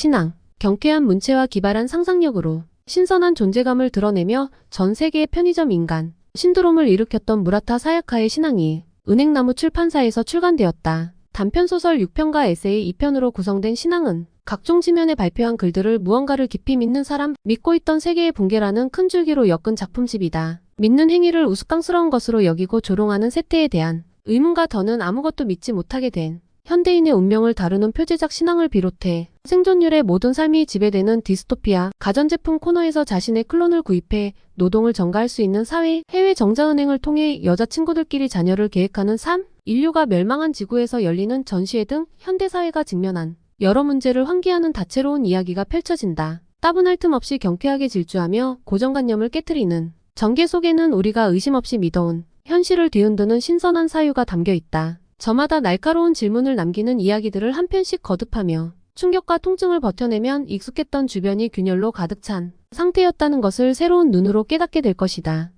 신앙, 경쾌한 문체와 기발한 상상력으로 신선한 존재감을 드러내며 전 세계의 편의점 인간, 신드롬을 일으켰던 무라타 사야카의 신앙이 은행나무 출판사에서 출간되었다. 단편소설 6편과 에세이 2편으로 구성된 신앙은 각종 지면에 발표한 글들을 무언가를 깊이 믿는 사람, 믿고 있던 세계의 붕괴라는 큰 줄기로 엮은 작품집이다. 믿는 행위를 우스꽝스러운 것으로 여기고 조롱하는 세태에 대한 의문과 더는 아무것도 믿지 못하게 된 현대인의 운명을 다루는 표제작 신앙을 비롯해 생존율의 모든 삶이 지배되는 디스토피아, 가전제품 코너에서 자신의 클론을 구입해 노동을 전가할 수 있는 사회, 해외 정자은행을 통해 여자친구들끼리 자녀를 계획하는 삶, 인류가 멸망한 지구에서 열리는 전시회 등 현대사회가 직면한 여러 문제를 환기하는 다채로운 이야기가 펼쳐진다. 따분할 틈 없이 경쾌하게 질주하며 고정관념을 깨뜨리는 전개 속에는 우리가 의심 없이 믿어온 현실을 뒤흔드는 신선한 사유가 담겨 있다. 저마다 날카로운 질문을 남기는 이야기들을 한 편씩 거듭하며 충격과 통증을 버텨내면 익숙했던 주변이 균열로 가득 찬 상태였다는 것을 새로운 눈으로 깨닫게 될 것이다.